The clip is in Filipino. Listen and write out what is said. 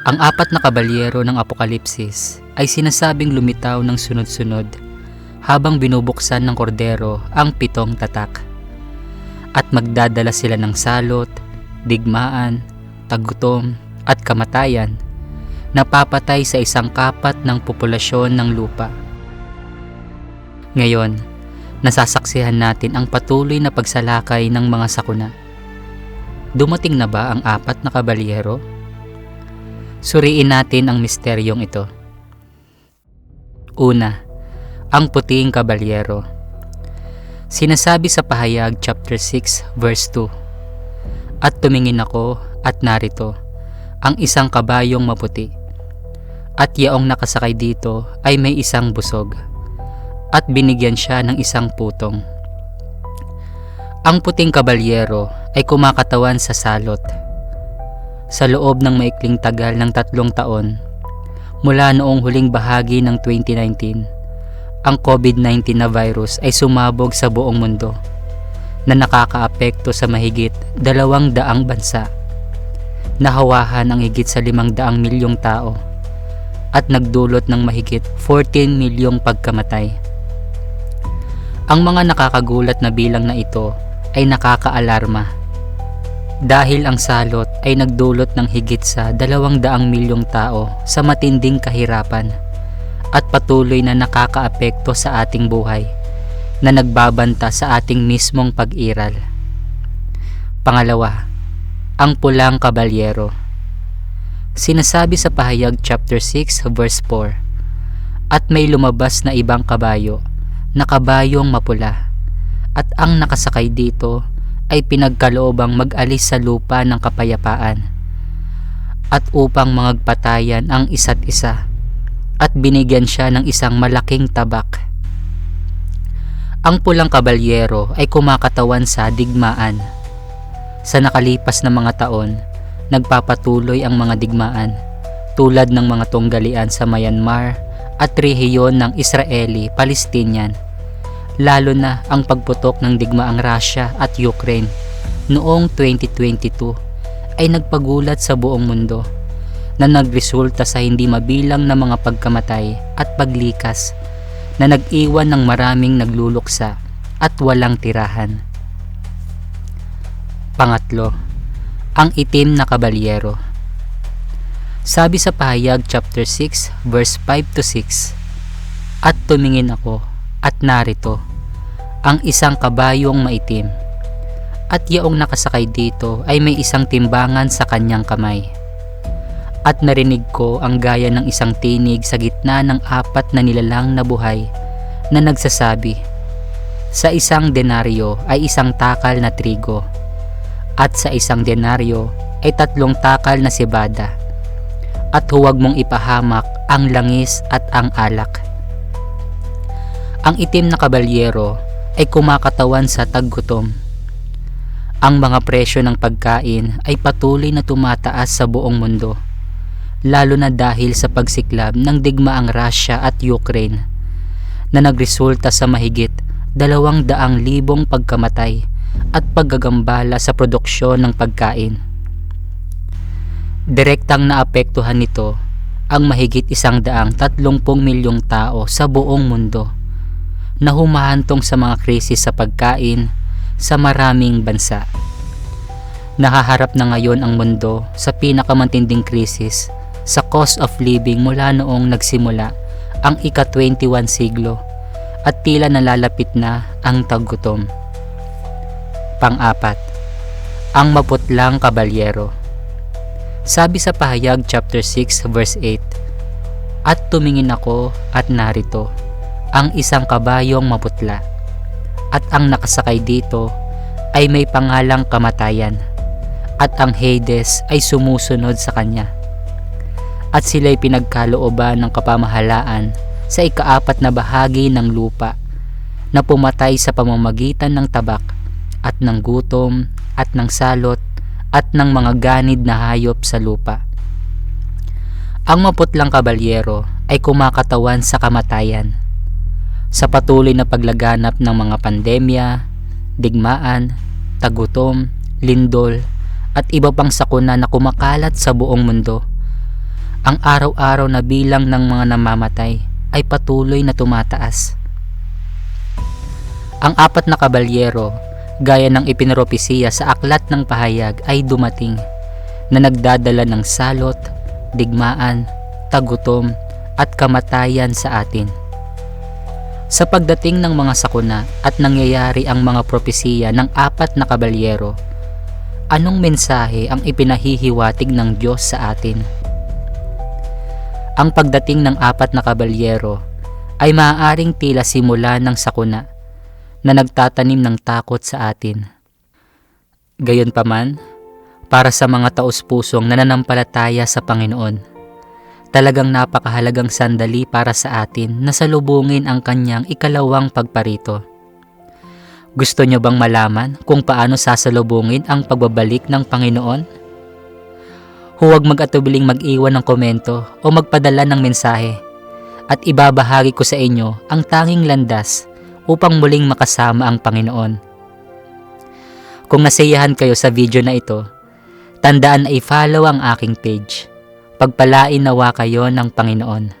Ang apat na kabalyero ng Apokalipsis ay sinasabing lumitaw ng sunod-sunod habang binubuksan ng kordero ang pitong tatak. At magdadala sila ng salot, digmaan, tagutom at kamatayan na papatay sa isang kapat ng populasyon ng lupa. Ngayon, nasasaksihan natin ang patuloy na pagsalakay ng mga sakuna. Dumating na ba ang apat na kabalyero? Suriin natin ang misteryong ito. Una, ang puting kabalyero. Sinasabi sa pahayag chapter 6 verse 2, At tumingin ako at narito, ang isang kabayong maputi. At yaong nakasakay dito ay may isang busog. At binigyan siya ng isang putong. Ang puting kabalyero ay kumakatawan sa salot. Sa loob ng maikling tagal ng tatlong taon, mula noong huling bahagi ng 2019, ang COVID-19 na virus ay sumabog sa buong mundo na nakakaapekto sa mahigit dalawang daang bansa. Nahawahan ang higit sa limang daang milyong tao at nagdulot ng mahigit 14 milyong pagkamatay. Ang mga nakakagulat na bilang na ito ay nakakaalarma dahil ang salot ay nagdulot ng higit sa 200 milyong tao sa matinding kahirapan at patuloy na nakakaapekto sa ating buhay na nagbabanta sa ating mismong pag-iral. Pangalawa, ang pulang kabalyero. Sinasabi sa pahayag chapter 6 verse 4, At may lumabas na ibang kabayo, na kabayong mapula, at ang nakasakay dito ay pinagkaloobang mag-alis sa lupa ng kapayapaan, at upang magpatayan ang isa't isa, at binigyan siya ng isang malaking tabak. Ang pulang kabalyero ay kumakatawan sa digmaan. Sa nakalipas na mga taon, nagpapatuloy ang mga digmaan tulad ng mga tunggalian sa Myanmar at rehiyon ng Israeli-Palestinian lalo na ang pagputok ng digmaang Russia at Ukraine noong 2022 ay nagpagulat sa buong mundo na nagresulta sa hindi mabilang na mga pagkamatay at paglikas na nag-iwan ng maraming nagluluksa at walang tirahan. Pangatlo, ang itim na kabalyero. Sabi sa pahayag chapter 6 verse 5 to 6, At tumingin ako at narito ang isang kabayong maitim at yaong nakasakay dito ay may isang timbangan sa kanyang kamay. At narinig ko ang gaya ng isang tinig sa gitna ng apat na nilalang na buhay na nagsasabi, Sa isang denaryo ay isang takal na trigo, at sa isang denaryo ay tatlong takal na sibada, at huwag mong ipahamak ang langis at ang alak. Ang itim na kabalyero ay kumakatawan sa taggutom. Ang mga presyo ng pagkain ay patuloy na tumataas sa buong mundo, lalo na dahil sa pagsiklab ng digmaang Russia at Ukraine na nagresulta sa mahigit dalawang daang libong pagkamatay at paggagambala sa produksyon ng pagkain. Direktang naapektuhan nito ang mahigit isang daang tatlumpong milyong tao sa buong mundo na humahantong sa mga krisis sa pagkain sa maraming bansa. Nakaharap na ngayon ang mundo sa pinakamantinding krisis sa cost of living mula noong nagsimula ang ika-21 siglo at tila nalalapit na ang taggutom. Pang-apat, ang maputlang kabalyero. Sabi sa pahayag chapter 6 verse 8, At tumingin ako at narito, ang isang kabayong maputla. At ang nakasakay dito ay may pangalang kamatayan. At ang Hades ay sumusunod sa kanya. At sila'y pinagkalooban ng kapamahalaan sa ikaapat na bahagi ng lupa na pumatay sa pamamagitan ng tabak at ng gutom at ng salot at ng mga ganid na hayop sa lupa. Ang maputlang kabalyero ay kumakatawan sa kamatayan sa patuloy na paglaganap ng mga pandemya, digmaan, tagutom, lindol, at iba pang sakuna na kumakalat sa buong mundo. ang araw-araw na bilang ng mga namamatay ay patuloy na tumataas. Ang apat na kabalyero, gaya ng ipinropesiya sa aklat ng pahayag ay dumating na nagdadala ng salot, digmaan, tagutom at kamatayan sa atin. Sa pagdating ng mga sakuna at nangyayari ang mga propesiya ng apat na kabalyero, anong mensahe ang ipinahihiwatig ng Diyos sa atin? Ang pagdating ng apat na kabalyero ay maaaring tila simula ng sakuna na nagtatanim ng takot sa atin. Gayunpaman, para sa mga taus-pusong nananampalataya sa Panginoon, talagang napakahalagang sandali para sa atin na salubungin ang kanyang ikalawang pagparito. Gusto nyo bang malaman kung paano sasalubungin ang pagbabalik ng Panginoon? Huwag mag-atubiling mag-iwan ng komento o magpadala ng mensahe at ibabahagi ko sa inyo ang tanging landas upang muling makasama ang Panginoon. Kung nasiyahan kayo sa video na ito, tandaan na i-follow ang aking page. Pagpalain nawa kayo ng Panginoon.